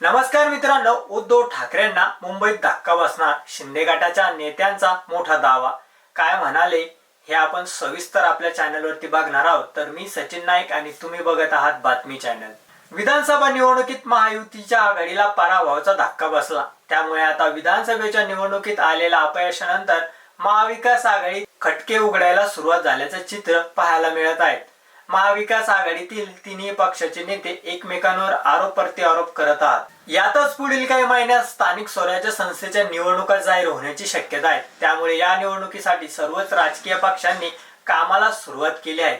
नमस्कार मित्रांनो उद्धव ठाकरेंना मुंबईत धक्का बसणार शिंदे गटाच्या नेत्यांचा मोठा दावा. काय म्हणाले हे आपण सविस्तर आपल्या चॅनलवरती बघणार आहोत. तर मी सचिन नाईक आणि तुम्ही बघत आहात बातमी चॅनल. विधानसभा निवडणुकीत महायुतीच्या आघाडीला पराभवाचा धक्का बसला. त्यामुळे आता विधानसभेच्या निवडणुकीत आलेल्या अपयशानंतर महाविकास आघाडी खटके उघडायला सुरुवात झाल्याचं चित्र पाहायला मिळत आहे. महाविकास आघाडीतील तिन्ही पक्षाचे नेते एकमेकांवर आरोप प्रत्यारोप करत आहात. यातच पुढील काही महिन्यात स्थानिक स्वराज्य संस्थेच्या निवडणुका जाहीर होण्याची शक्यता आहे. त्यामुळे या निवडणुकीसाठी सर्वच राजकीय पक्षांनी कामाला सुरुवात केली आहे.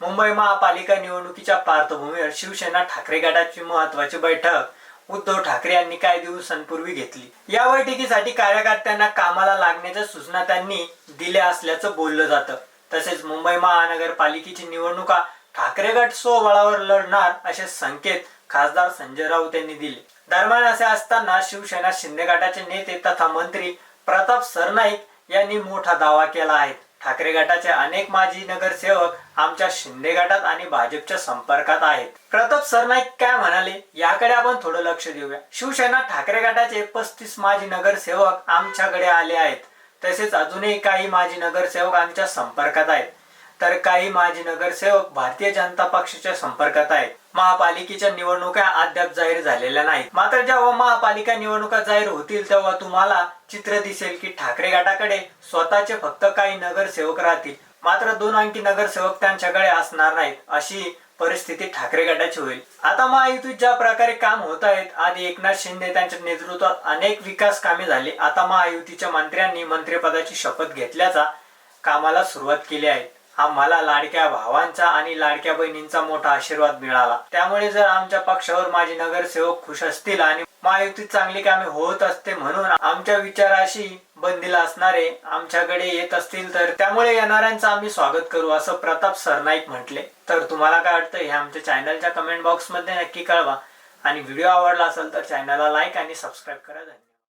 मुंबई महापालिका निवडणुकीच्या पार्श्वभूमीवर शिवसेना ठाकरे गटाची महत्वाची बैठक उद्धव ठाकरे यांनी काही दिवसांपूर्वी घेतली. या बैठकीसाठी कार्यकर्त्यांना कामाला लागण्याच्या सूचना त्यांनी दिल्या असल्याचं बोललं जातं. तसेच मुंबई महानगरपालिकेची निवडणुका ठाकरे गट स्वबळावर लढणार असे संकेत खासदार संजय राऊत यांनी दिले. दरम्यान असे असताना शिवसेना शिंदे गटाचे नेते तथा मंत्री प्रताप सरनाईक यांनी मोठा दावा केला आहे. ठाकरे गटाचे अनेक माजी नगरसेवक आमच्या शिंदे गटात आणि भाजपच्या संपर्कात आहेत. प्रताप सरनाईक काय म्हणाले? याकडे आपण थोडं लक्ष देऊया. शिवसेना ठाकरे गटाचे पस्तीस माजी नगरसेवक आमच्याकडे आले आहेत. तसेच अजूनही काही माजी नगरसेवक आमच्या संपर्कात आहेत. तर काही माजी नगरसेवक भारतीय जनता पक्षाच्या संपर्कात आहेत. महापालिकेच्या निवडणुका अद्याप जाहीर झालेल्या नाहीत. मात्र जेव्हा महापालिका निवडणुका जाहीर होतील तेव्हा तुम्हाला चित्र दिसेल की ठाकरे गटाकडे स्वतःचे फक्त काही नगरसेवक राहतील. मात्र दोन अंकी नगरसेवक त्यांच्याकडे असणार नाहीत अशी परिस्थिती ठाकरे गटाची होईल. आता महायुतीत ज्या प्रकारे काम होत आहेत आधी एकनाथ शिंदे त्यांच्या नेतृत्वात अनेक विकास कामे झाली. आता महायुतीच्या मंत्र्यांनी मंत्रिपदाची शपथ घेतल्याचा कामाला सुरुवात केली आहे. आम्हाला लाडक्या भावांचा आणि लाडक्या बहिणींचा मोठा आशीर्वाद मिळाला. त्यामुळे जर आमच्या पक्षावर माझे नगरसेवक खुश असतील आणि महायुतीत चांगली कामे होत असते म्हणून आमच्या विचाराशी बंदीला असणारे आमच्याकडे येत असतील तर त्यामुळे येणाऱ्यांचं आम्ही स्वागत करू असं प्रताप सरनाईक म्हटले. तर तुम्हाला काय वाटतं? हे आमच्या चॅनलच्या कमेंट बॉक्समध्ये नक्की कळवा. आणि व्हिडिओ आवडला असेल तर चॅनलला लाईक आणि सबस्क्राईब करा. धन्यवाद.